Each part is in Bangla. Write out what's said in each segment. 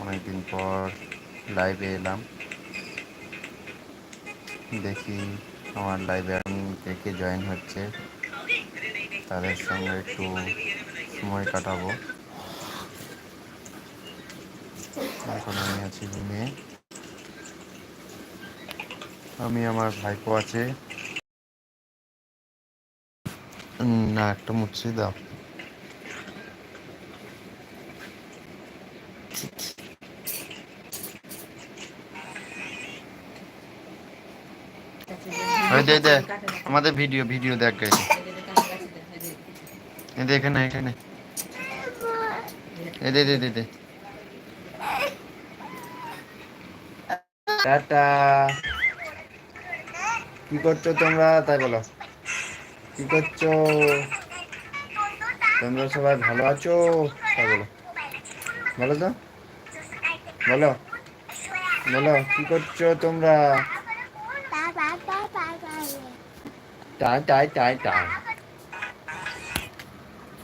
অনেকদিন পর লাইভে এলাম। দেখি আমার লাইভে আমি দেখে জয়েন হচ্ছে। তাদের সঙ্গে একটু সময় কাটাবো। এখন আমি আছি রুমে। আমি আমার ভাইপো আছে। না, একটা মুছে দাও আমাদের ভিডিও ভিডিও দেখ দে এখানে এখানে। এই দে দে দে দে টাটা। কি করছ তোমরা? তাই বলো। কি করছ? তোমরা সবাই ভালো আছো? তাই বলো। বলো তো। বলো। বলো, কি করছ তোমরা? টাই টাই টাই টাই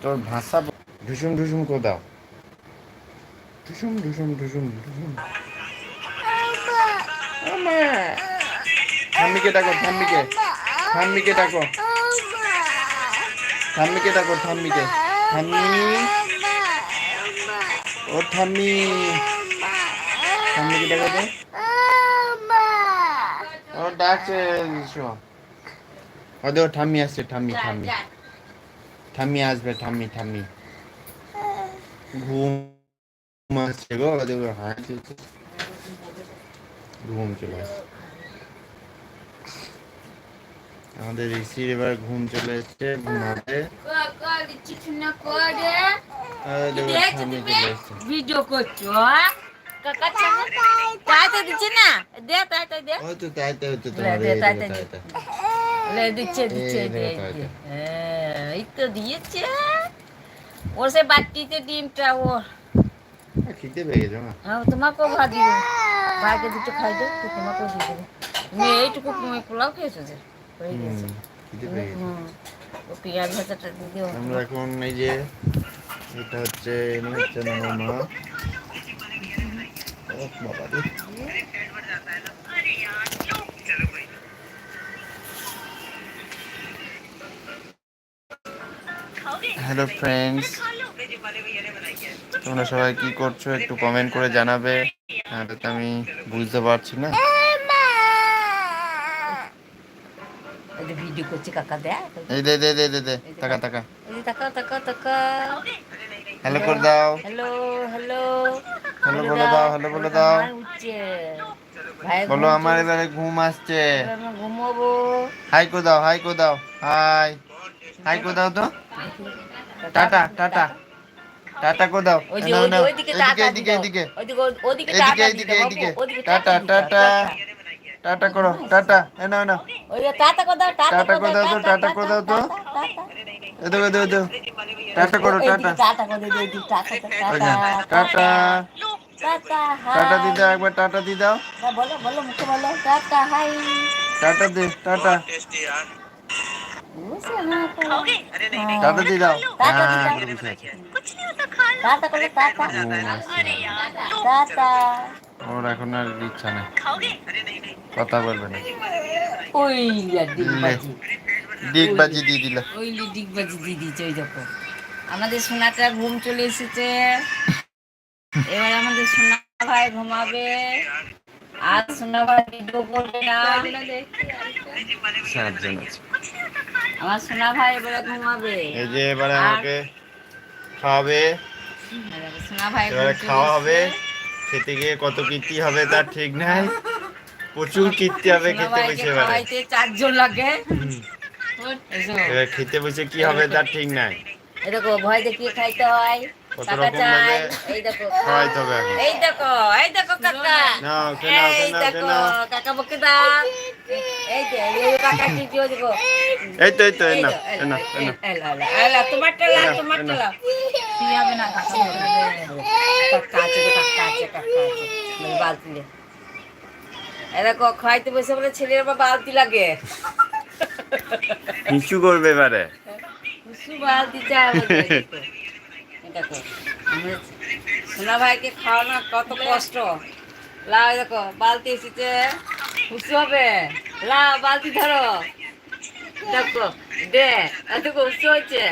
তোর ভাষা ঢুসুম ঢুসুম কো দাও। ঢুসুম ঢুসুম ঢুসুম ঢুসুম। ঠাম্মিকে ডাকো, ঠাম্মিকে। ঠাম্মিকে ডাকো। ঠাম্মিকে ডাকো, ঠাম্মিকে। ঠাম্মি। ও ঠাম্মি। ঠাম্মিকে ডাকো তো। ও ডাকছে শো ও ঠাম্মি আসছে ঠাম্মি ঠাম্মি ঠাম্মি আসবে ঠাম্মি ঠাম্মি ঘুম আসছে গো ও দেখো হাসছে ঘুম চলে আসছে আমাদের ঋষির এবার ঘুম চলে এসছে এসছে। ভিডিও করছ হ্যাঁ? কাকা তাই দিচ্ছে না দে তাই তাই দে ও তো তাই তাই তোমার দে, এই তাই, দেখো, তাই, তাই, দে। তাই। লে দিচ্ছে দিচ্ছে দে, এই তো দিয়েছে ওর সে বাটিতে ডিমটা আহ, খিদে পেয়ে গেছো না তোমাকেও ভাত দিব ভাইকে দুটো খাই দে তো তোমাকেও দিয়ে দেবো তুমি এইটুকু তুমি পোলাও খেয়েছো যে হয়ে গেছে খিদে পেয়ে ও পেঁয়াজ ভাজাটা দিয়ে এখন এই যে এটা হচ্ছে মা ও বাবা রে। হ্যালো ফ্রেন্ডস তোমরা সবাই কি করছ? একটু কমেন্ট করে জানাবে। নাহলে তো আমি বুঝতে পারছি না। ভিডিও করছে কাকা দেখ। এই দে দে দে দে দে। টাকা টাকা এই যে তাকাও তাকাও তাকাও হ্যালো করে দাও। হ্যালো হ্যালো হ্যালো বলে দাও হ্যালো বলে দাও। বলো আমার এবারে ঘুম আসছে। ঘুমাবো। হাই কো দাও হাই কো দাও হাই। হাই কো দাও তো। Tata tata. টাটা কো দাও। এদিকে এদিকে এদিকে, টাটা এদিকে, এদিকে। Tata, tata. টাটা করো টাটা এ নাও নাও। ওই যে টাটা কো দাও টাটা টাটা কো কো দাও দাও তো, টাটা কো দাও তো। এদো এদো এদো টাটা করো টাটা। টাটা কো দাও tata tata tata. Tata. Tata দি দাও একবার টাটা দি দাও হাই বলো বলো মুখে বলো। Tata hi. টাটা দে টাটা। না? টাটা দি দাও টাটা হ্যাঁ, দাও। করে টাটা করো না। টাটা। ওর এখন আর ইচ্ছা নেই। কথা বলবে না। ওই ডিগবাজি। ডিগ দিয়ে দিল। ওই ডিগবাজি দিয়ে দিচ্ছে ওই দেখো। আমাদের সোনাটা ঘুম চলে এসেছে। এবার আমাদের সোনা ভাই ঘুমাবে। আর সোনা ভাই ভিডিও করবে না। সাতজন আছে। আমার সোনা ভাই এবারে ঘুমাবে। এই যে এবারে আমাকে খাওয়াবে। সোনা ভাই এবারে খাওয়া হবে। খেতে গিয়ে কত কীর্তি হবে তার ঠিক নাই। প্রচুর কীর্তি হবে খেতে বসে এবারে। খাওয়াইতে চারজন লাগে। এবার খেতে বসে কি হবে তার ঠিক নাই। এই দেখো ভয় দেখিয়ে খাইতে হয়। চাই। এই দেখো। হবে এই দেখো এই দেখো কাকা। কাকা বকে দাও এই যে এই কাকা টিপিও দেখো এই তো তো না না লা, লা, কি হবে না কাকা? কাকা কাকা কাকা বালতি দেখো খাইতে বসে বলে ছেলের আবার বালতি লাগে। হিসু করবে এবারে। কুসু বালতি চা দেখো। দেখো সোনা ভাইকে খাওয়ানো কত কষ্ট। লা দেখো বালতি এসেছে। খুশি হবে? লা বালতি ধরো। দেখো দে এত খুশি হচ্ছে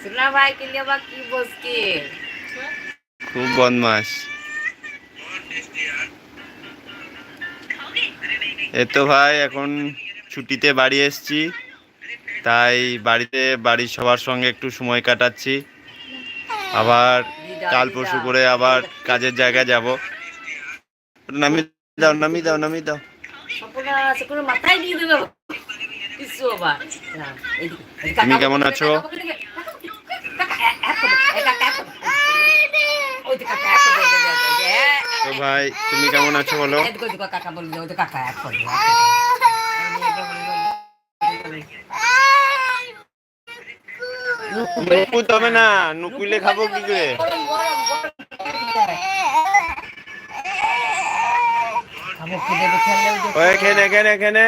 সোনা ভাইকে নিয়ে আবার কি বসকি খুব বদমাস তো ভাই এখন ছুটিতে বাড়ি এসেছি। তাই বাড়িতে বাড়ির সবার সঙ্গে একটু সময় কাটাচ্ছি। আবার কাল পরশু করে আবার কাজের জায়গায় যাব। নামি দাও নামি দাও নামি দাও। তুমি কেমন আছো? তো ভাই তুমি কেমন আছো বলো? নুকু তবে না নুকুলে খাব কি করে? ওই খেনে খেনে খেনে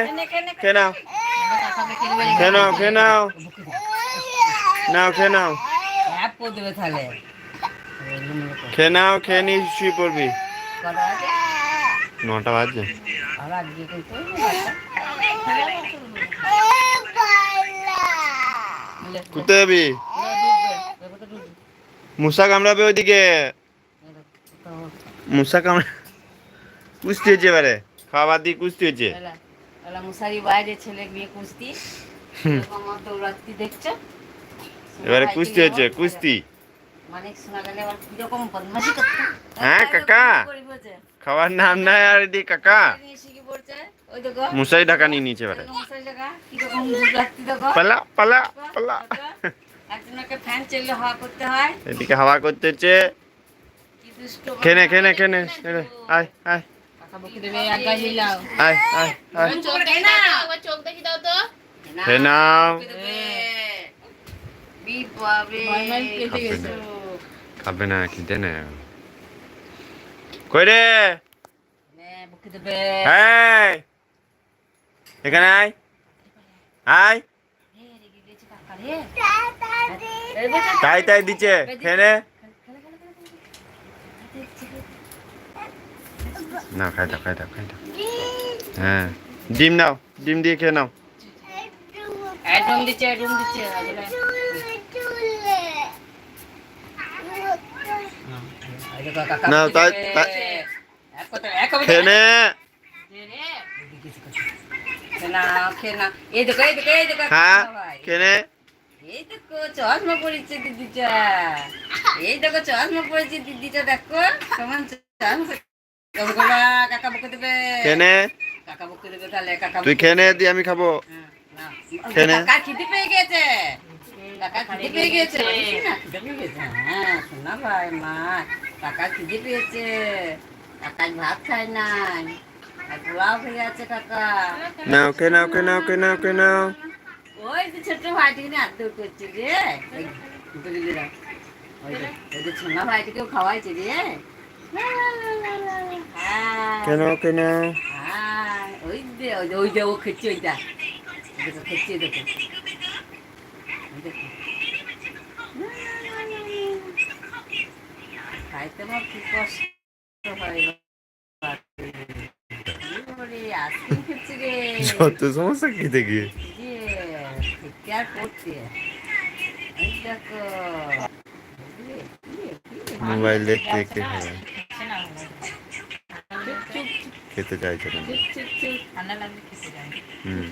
খেয়ে নাও। খেয়ে নাও খেয়ে নাও। নাও। খেয়ে নাও দেবে তাহলে। খেয়ে নাও খেয়ে নি শুয়ে পড়বি। নটা বাজে কোথায় যাবি? মুসা কামড়াবে ওইদিকে। মুসা কামড়া কুস্তি হয়েছে এবারে। খাবার দিয়ে কুস্তি বাইরে ছেলে দেখছ এবারে কুস্তি হয়েছে কুস্তি। হ্যাঁ, কাকা। খাবার নাম নাই আর এদিকে কাকা। মুসাই ঢাকা নিয়ে লাগা, কীরকম পালা পালা হয়। এদিকে হাওয়া করতেছে। খেনে খেনে খেনে আয় আয়। আয় আয় আয়। চোখ দেয় না চোখ দেখি দাও তো। খেয়ে নাও। বকে দেবে। বি বাবে। খাবে না খেতে না কই রে এখানে আয় আয়। তাই তাই দিচ্ছে খেয়ে না খাই দাও খাই দাও খাই দাও হ্যাঁ ডিম নাও ডিম দিয়ে খেয়ে নাও একদম দিচ্ছে একদম দিচ্ছে আগলে। এই দেখো, কাকা না, বকে তাই- দেবে। তাই- এক কথা- এক কথা- খেয়ে নে খেয়ে নাও, খেয়ে নাও। এই দেখো, এই দেখো, এই দেখো, হ্যাঁ কাকা ভাই। খেয়ে এই দেখো চশমা পড়েছে দিদিটা। এই দেখো চশমা পড়েছে দিদিটা দেখো। সমান চশমা। তবে বলো, কাকা বকে দেবে। খেয়ে কাকা বকে দেবে তাহলে কাকা তুই নে দেবে। দিয়ে আমি খাব। হ্যাঁ, নে। কাকা খিদে পেয়ে গেছে। কাকা খিদে পেয়ে গেছে। না, খিদে পেয়ে গেছে। হ্যাঁ শোনা ভাই মা। কাকা খিদে পেয়েছে কাকা ভাত খায় নাই আর পোলাও হয়ে আছে কাকা নাও খেয়ে নাও খেয়ে নাও খেয়ে নাও খেয়ে নাও ওই যে ছোট ভাইটিকে নিয়ে আদর করছে রে ওই দুটো দিদিরা ওই যে ওই যে ছোনা ভাইটিকেও খাওয়াইছে রে লা, লা, লা, লা, লা, লা। হ্যাঁ, খেয়ে নাও খেয়ে নাও হ্যাঁ, ওই যে ওই যে ওই যে ও খেচ্ছে ওইটা ওই দেখো খেচ্ছে দেখো ওই দেখো। খাইতে কি কষ্ট হয় যত সমস্যা করতে এই মোবাইল দেখতে দেখতে খেতে চাইছে না। হুম।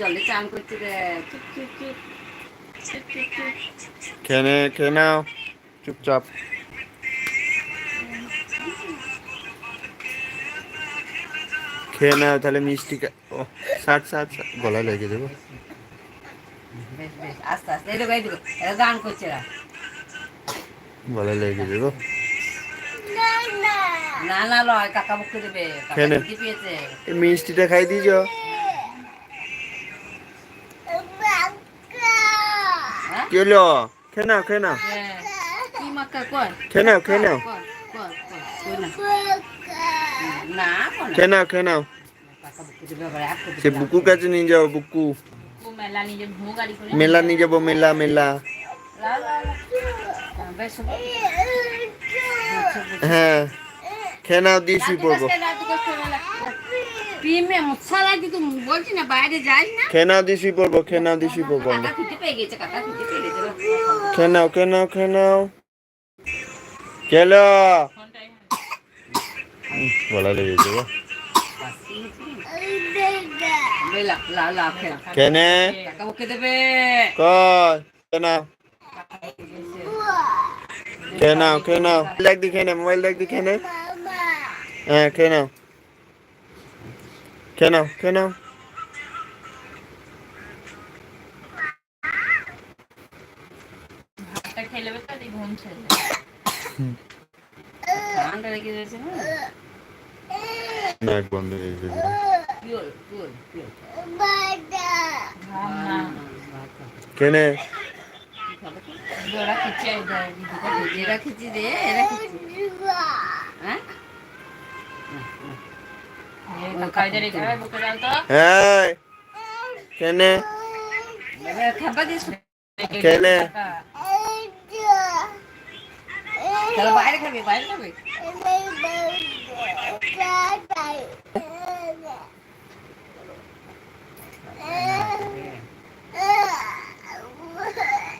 জলে চান করছে রে। চুপ চুপ চুপ। খেয়ে নে খেয়ে নাও চুপচাপ খেয়ে নাও তাহলে মিষ্টি ও ষাট ষাট। গলায় লেগে দেবো। গলায় লেগে দেবো। না না লয় কাকা মুখে দেবে মিষ্টিটা খাই দিয়েছ? কি হলো খেয়ে নাও খেয়ে নাও। খেয়ে নাও খেয়ে নাও। খেয়ে নাও খেয়ে নাও। সে। বুকুর কাছে নিয়ে যাও, বুকু। মেলা নিয়ে যাব, মেলা মেলা। হ্যাঁ খেয়ে নাও দিয়ে শুয়ে পড়ব প্রেমে মশা লাগছে তো বলছি না বাইরে যাই না। খেয়ে নাও দিয়ে পড়ব খেয়ে নাও দিয়ে শুয়ে পড়ব কাকা খুঁজে পেয়ে গেছে কাকা খুঁজে পেয়ে গেছে। খেয়ে নাও খেয়ে নাও খেয়ে নাও খেলো। বলা লেগেছে গো। বেলা লা লা খেলা। কেনে কাকা ওকে দেবে। কয়? খেয়ে নাও খেয়ে নাও দেখ দি নে মোবাইল দেখ নে হ্যাঁ খেয়ে নাও খেয়ে নাও খেয়ে নাও ভাতটা খেয়ে নেবে তো দিয়ে ঘুম ছেড়ে ঠান্ডা লেগে যাচ্ছে না নাক বন্ধ হয়ে গেছে কেনে? দে এরা খিচি হ্যাঁ? કેને કેને বাইরে খাবি বাইরে খাবি Yeah.